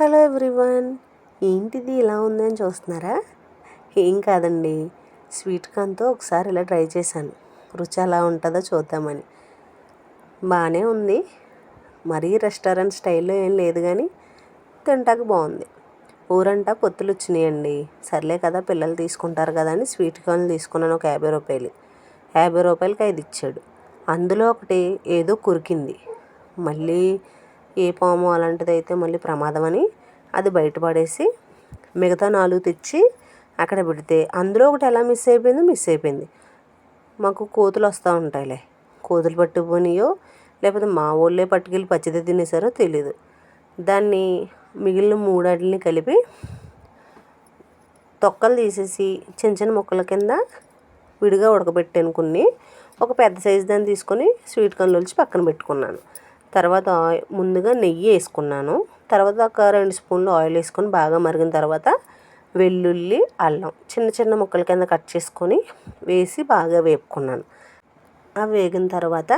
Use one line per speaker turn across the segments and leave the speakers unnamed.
Hello everyone ఏంటిది ఇలా ఉందని చూస్తున్నారా? ఏం కాదండి స్వీట్ కార్న్తో ఒకసారి ఇలా ట్రై చేశాను. రుచి ఎలా ఉంటుందో చూద్దామని. బాగానే ఉంది. మరీ రెస్టారెంట్ స్టైల్లో ఏం లేదు కానీ తింటాక బాగుంది. ఊరంటా పొత్తులు వచ్చినాయండి. సర్లే కదా పిల్లలు తీసుకుంటారు కదా అని స్వీట్ కార్న్ తీసుకున్నాను ఒక యాభై రూపాయలు. యాభై రూపాయలకి ఐదు ఇచ్చాడు. అందులో ఒకటి ఏదో కురికింది. మళ్ళీ ఏ పాము అలాంటిది అయితే మళ్ళీ ప్రమాదం అని అది బయటపడేసి మిగతా నాలుగు తెచ్చి అక్కడ పెడితే అందులో ఒకటి ఎలా మిస్ అయిపోయిందో మిస్ అయిపోయింది. మాకు కోతులు వస్తూ ఉంటాయిలే. కోతులు పట్టుకుపోయినాయో లేకపోతే మా ఊళ్ళే పట్టుకెళ్ళి పచ్చిది తినేసారో తెలీదు. దాన్ని మిగిలిన మూడాటిని కలిపి తొక్కలు తీసేసి చిన్న చిన్న ముక్కల కింద విడిగా ఉడకబెట్టాను కొన్ని. ఒక పెద్ద సైజు దాన్ని తీసుకొని స్వీట్ కన్నులోంచి పక్కన పెట్టుకున్నాను. తర్వాత ముందుగా నెయ్యి వేసుకున్నాను. తర్వాత ఒక రెండు స్పూన్లు ఆయిల్ వేసుకొని బాగా మరిగిన తర్వాత వెల్లుల్లి అల్లం చిన్న చిన్న ముక్కల కింద కట్ చేసుకొని వేసి బాగా వేపుకున్నాను. అవి వేగిన తర్వాత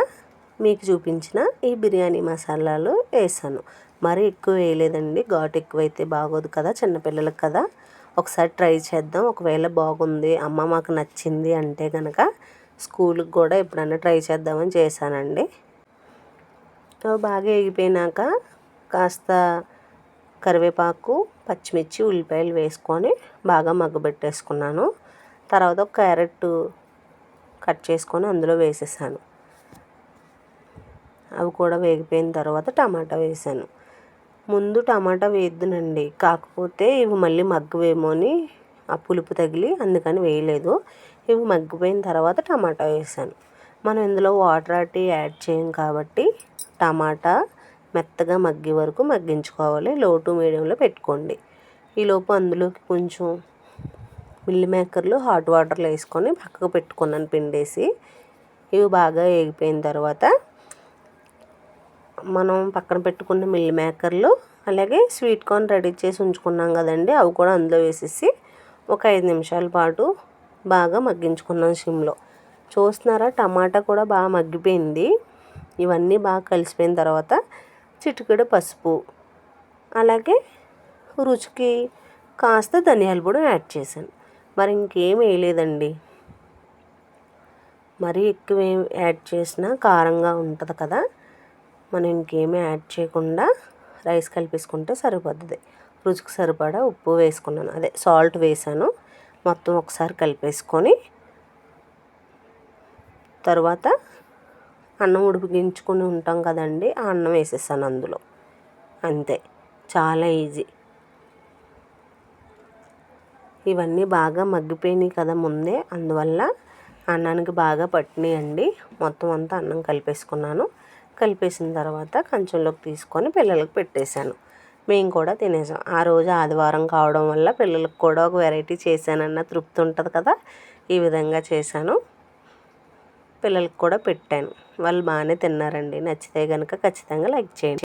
మీకు చూపించిన ఈ బిర్యానీ మసాలాలు వేసాను. మరీ ఎక్కువ వేయలేదండి. ఘాటు ఎక్కువైతే బాగోదు కదా చిన్నపిల్లలకి కదా. ఒకసారి ట్రై చేద్దాం. ఒకవేళ బాగుంది అమ్మ మాకు నచ్చింది అంటే కనుక స్కూల్కి కూడా ఎప్పుడన్నా ట్రై చేద్దామని చేశానండి. బాగా ఎగిపోయినాక కాస్త కరివేపాకు పచ్చిమిర్చి ఉల్లిపాయలు వేసుకొని బాగా మగ్గబెట్టేసుకున్నాను తర్వాత ఒక క్యారెట్ కట్ చేసుకొని అందులో వేసేసాను. అవి కూడా వేగిపోయిన తర్వాత టమాటా వేసాను. ముందు టమాటా వేయద్దునండి. కాకపోతే ఇవి మళ్ళీ మగ్గవేమో అని ఆ పులుపు తగిలి అందుకని వేయలేదు. ఇవి మగ్గిపోయిన తర్వాత టమాటా వేసాను. మనం ఇందులో వాటర్ అట్టి యాడ్ చేయం కాబట్టి టమాటా మెత్తగా మగ్గే వరకు మగ్గించుకోవాలి. లో టు మీడియంలో పెట్టుకోండి. ఈలోపు అందులోకి కొంచెం మిల్లి మేకర్లు హాట్ వాటర్లో వేసుకొని పక్కకు పెట్టుకున్నాను పిండేసి. ఇవి బాగా వేగిపోయిన తర్వాత మనం పక్కన పెట్టుకున్న మిల్లి మేకర్లు అలాగే స్వీట్ కార్న్ రెడీ చేసి ఉంచుకున్నాం కదండి అవి కూడా అందులో వేసేసి ఒక ఐదు నిమిషాల పాటు బాగా మగ్గించుకున్నాం సిమ్లో. చూస్తున్నారా టమాటా కూడా బాగా మగ్గిపోయింది. ఇవన్నీ బాగా కలిసిపోయిన తర్వాత చిటికెడు పసుపు అలాగే రుచికి కాస్త ధనియాల పొడి యాడ్ చేశాను. మరి ఇంకేం వేయలేదండి. మరీ ఎక్కువ యాడ్ చేసినా కారంగా ఉంటుంది కదా మనం ఇంకేమీ యాడ్ చేయకుండా రైస్ కలిపేసుకుంటే సరిపోతుంది. రుచికి సరిపడా ఉప్పు వేసుకున్నాను. అదే సాల్ట్ వేసాను. మొత్తం ఒకసారి కలిపేసుకొని తర్వాత అన్నం ఉడికించుకొని ఉంటాం కదండి ఆ అన్నం వేసేసాను అందులో. అంతే చాలా ఈజీ. ఇవన్నీ బాగా మగ్గిపోయినాయి కదా ముందే అందువల్ల అన్నానికి బాగా పట్టినాయండి. మొత్తం అంతా అన్నం కలిపేసుకున్నాను. కలిపేసిన తర్వాత కంచంలోకి తీసుకొని పిల్లలకు పెట్టేశాను. మేము కూడా తినేసాం. ఆ రోజు ఆదివారం కావడం వల్ల పిల్లలకు కూడా ఒక వెరైటీ చేశానన్న తృప్తి ఉంటుంది కదా ఈ విధంగా చేశాను. పిల్లలకు కూడా పెట్టాను. వాళ్ళు బాగానే తిన్నారండి. నచ్చితే కనుక ఖచ్చితంగా లైక్ చేయండి.